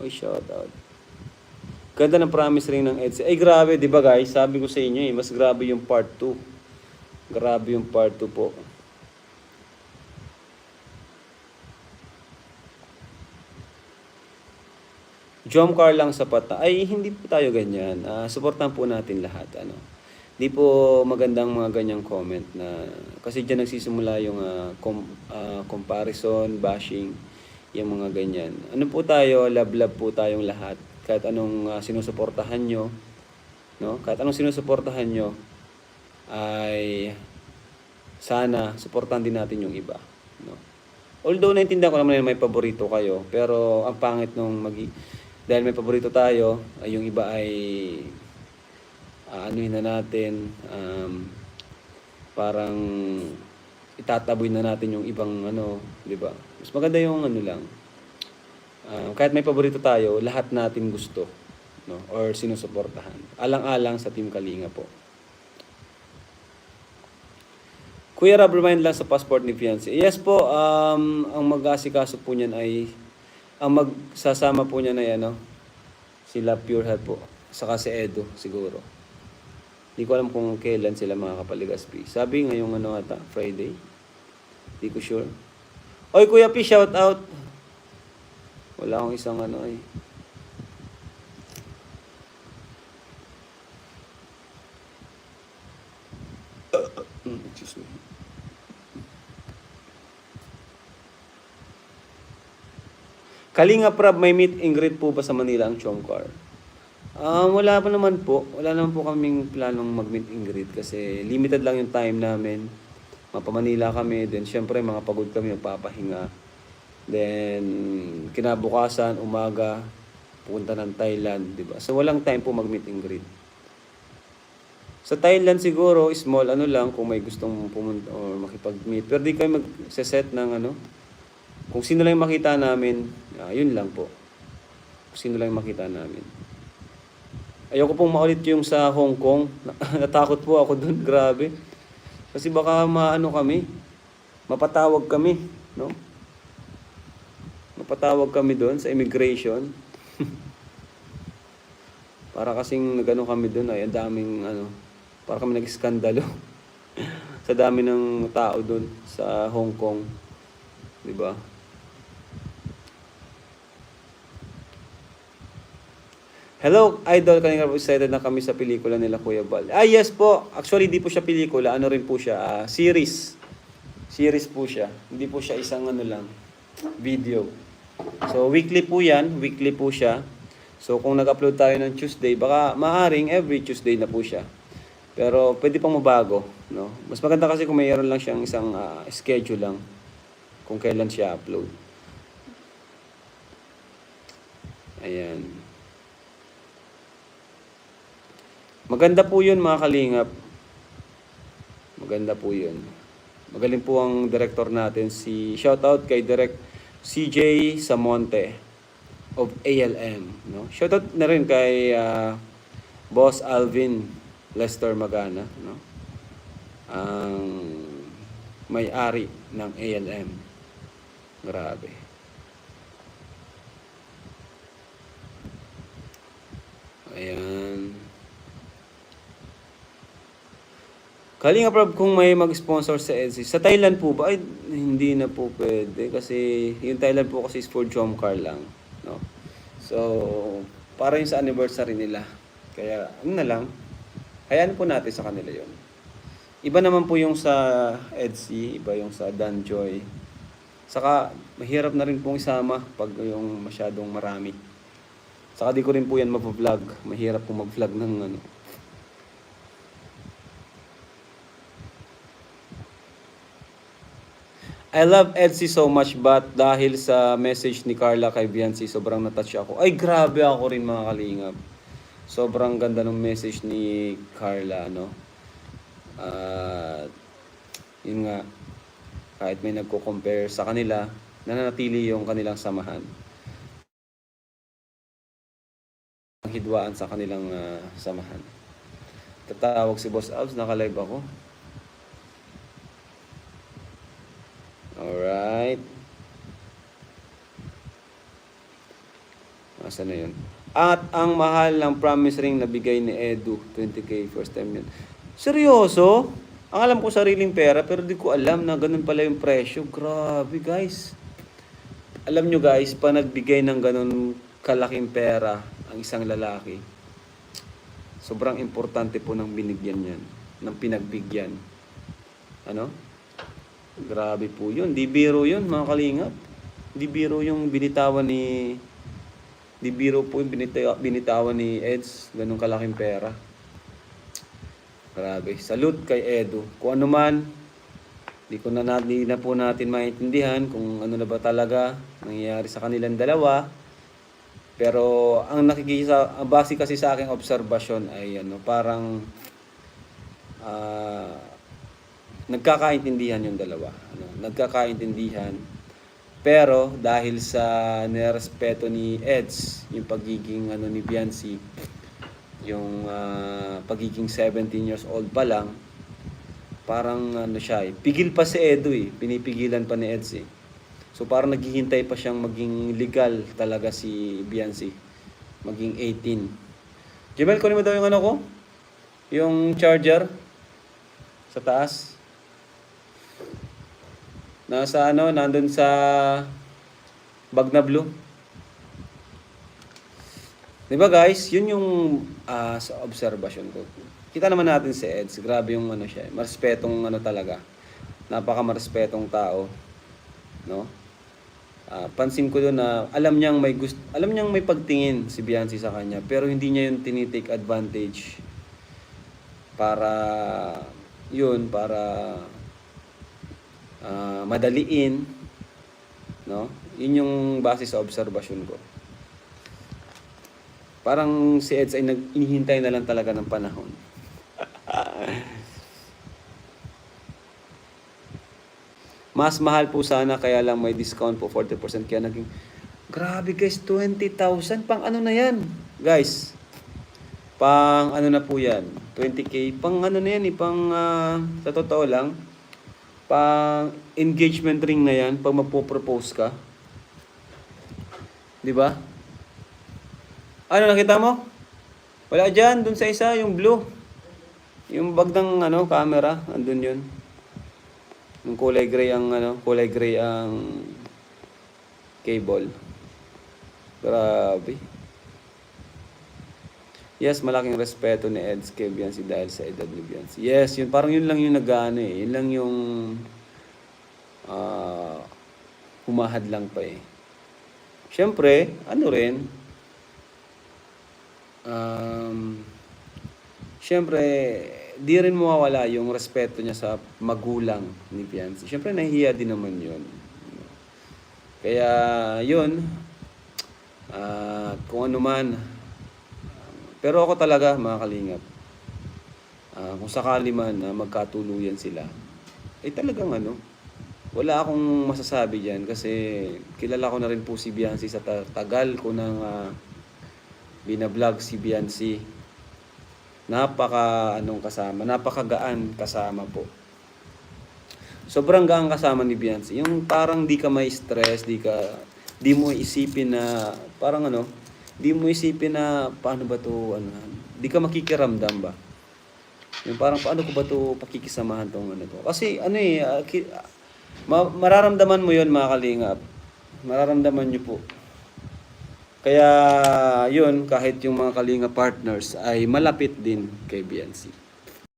Oy, shout out. Ganda ng promise ring ng EDSA. Ay, grabe, di ba guys? Sabi ko sa inyo eh, mas grabe yung part 2. Grabe yung part 2 po. Jom car lang sapat na. Ay, hindi po tayo ganyan. Ah, supportan po natin lahat. Ano. Hindi po magandang mga ganyang comment na kasi diyan nagsisimula yung ah, com- ah, comparison, bashing, yung mga ganyan. Ano po tayo, love-love po tayong lahat. Kahit anong ah, sinusuportahan nyo, no? Kahit anong sinusuportahan nyo, ay sana suportahan din natin yung iba, no? Although naintindihan ko naman na may paborito kayo, pero ang pangit nung magi dahil may paborito tayo, ay yung iba ay aanuhin na natin, um, parang itataboy na natin yung ibang ano, di ba? Mas maganda yung ano lang. ah, kahit may paborito tayo, lahat natin gusto, no? Or sinusuportahan. Alang-alang sa Team Kalinga po. Kuya Rob, remind lang sa passport ni fiancé. Yes po, um, ang mag-asikaso po niyan ay, ang magsasama po niya na yan, no? Sila Pure Health po. Saka si Edo, siguro. Hindi ko alam kung kailan sila makakapaligaspi. Sabi ngayong ano ata, Friday. Hindi ko sure. Oy, Kuya P, shout out. Wala akong isang ano eh. Mm, excuse me. Kalinga Prab, may meet and greet po ba sa Manila ang Chomcar? Ah, wala pa naman po. Wala naman po kaming planong mag-meet and greet kasi limited lang yung time namin. Mapamanila kami, then syempre mga pagod kami, magpapahinga. Then kinabukasan, umaga, pupunta ng Thailand, di ba? So walang time po mag-meet and greet. Sa Thailand siguro, small ano lang kung may gustong pumunta or makipag-meet. Pero di kayo mag-set ng ano. Kung sino lang makita namin, ah, yun lang po. Kung sino lang makita namin. Ayoko pong maulit yung sa Hong Kong. Natakot po ako dun, grabe. Kasi baka maano kami, mapatawag kami, no? Mapatawag kami doon sa immigration. para kasing nagano kami doon ay ang daming ano, para kami nag-skandalo. sa dami ng tao doon sa Hong Kong. 'Di ba? Hello, Idol. Kanina po excited na kami sa pelikula nila Kuya Bal. Ah, yes po. Actually, di po siya pelikula. Ano rin po siya? ah, series. Series po siya. Hindi po siya isang ano lang, video. So, weekly po yan. Weekly po siya. So, kung nag-upload tayo ng Tuesday, baka maaring every Tuesday na po siya. Pero, pwede pang mabago. No? Mas maganda kasi kung mayroon lang siyang isang ah, schedule lang kung kailan siya upload. Ayan. Maganda po yun mga kalingap. Maganda po yun. Magaling po ang director natin si shoutout kay Direct CJ Samonte of ALM, no? Shoutout na rin kay ah, Boss Alvin Lester Magana, no? Ang may-ari ng ALM. Grabe. Ayan. Kalinga Prab, kung may mag-sponsor sa EDSI, sa Thailand po ba? Ay, hindi na po pwede kasi yung Thailand po kasi is for Jomcar lang. No? So, para yung sa anniversary nila. Kaya, ano na lang, hayaan po natin sa kanila yon. Iba naman po yung sa EDSI, iba yung sa Danjoy. Saka, mahirap na rin pong isama pag yung masyadong marami. Saka di ko rin po yan mapavlog. Mahirap po mag-vlog ng ano, I love Edsy so much but dahil sa message ni Carla kay Biancy, sobrang natouch ako. Ay, grabe ako rin mga kalingap. Sobrang ganda ng message ni Carla, no? At, yun nga, kahit may nagko-compare sa kanila, nananatili yung kanilang samahan. Ang hidwaan sa kanilang ah, samahan. Tatawag si Boss Abs, naka-live ako. Asa na yun? At ang mahal ng promise ring na bigay ni Edu, 20k first time yun. Seryoso? Ang alam ko sariling pera pero di ko alam na ganun pala yung presyo. Grabe guys. Alam nyo guys, pa nagbigay ng ganun kalaking pera ang isang lalaki, sobrang importante po ng binigyan yan, ng pinagbigyan. Ano? Grabe po yun. Di biro yun, mga kalingap. Di biro yung binitawan ni... Di biro po yung binita- binitawan ni Eds. Ganun kalaking pera. Grabe. Salute kay Edu. Kung ano man, di ko na, di na po natin maintindihan kung ano na ba talaga nangyayari sa kanilang dalawa. Pero ang nakikisa, ang base kasi sa aking obserbasyon ay ano, parang ah, nagkakaintindihan yung dalawa. Ano, nagkakaintindihan. Pero dahil sa nirespeto ni Eds, yung pagiging ano ni Biancy, yung ah, pagiging 17 years old pa lang, parang ano siya eh, pigil pa si Edu eh, pinipigilan pa ni Eds eh. So parang naghihintay pa siyang maging legal talaga si Biancy, maging 18. Jemel, kunin mo daw yung ano ko? Yung charger sa taas. Nasa ano, nandun sa bag na blue. Di ba guys, yun yung ah, sa observation ko. Kita naman natin si Eds, grabe yung ano siya, marespetong ano talaga. Napaka marespetong tao, no? Ah, pansin ko doon na alam niyang may gusto, alam niyang may pagtingin si Biancy sa kanya, pero hindi niya yun tinitake advantage para yun para ah, madaliin, no? Yun yung base sa obserbasyon ko. Parang si Eds ay nag na lang talaga ng panahon. Mas mahal po sana kaya lang may discount po 40% kaya naging Grabe guys, 20,000 pang ano na yan? Guys, pang ano na po yan? 20k, pang ano na yan eh, pang ah, sa totoo lang, pang engagement ring na yan, pag magpo-propose ka. 'Di ba? Ano nakita mo? Wala dyan, dun sa isa, yung blue. Yung bag ng ano, camera, andun yun. Yung kulay gray ang ano, kulay gray ang cable. Grabe. Yes, malaking respeto ni Eds kay Biancy dahil sa edad ni Biancy. Yes, yun parang yun lang yung nag-ano eh. Yun lang yung ah humahad lang pa eh. Siyempre, ano rin, um, siyempre, di rin mawawala yung respeto niya sa magulang ni Biancy. Siyempre, nahihiya din naman yun. Kaya, yun, ah, kung ano man, pero ako talaga, mga kalingap, ah, kung sakali man na magkatuluyan sila, eh talagang ano, wala akong masasabi diyan kasi kilala ko na rin po si Biancy sa ta- tagal ko nang ah, binablog si Biancy. Napaka anong kasama, napakagaan kasama po. Sobrang gaan kasama ni Biancy. Yung parang di ka may stress, di ka di mo isipin na parang ano, di mo isipin na paano ba to ano, di ka makikiramdam ba? Yung parang paano ko ba to pakikisamahan tong ano to? Kasi ano eh, ah, ki- ah, ma- mararamdaman mo yon mga kalingap. Mararamdaman nyo po. Kaya yun, kahit yung mga kalinga partners ay malapit din kay BNC.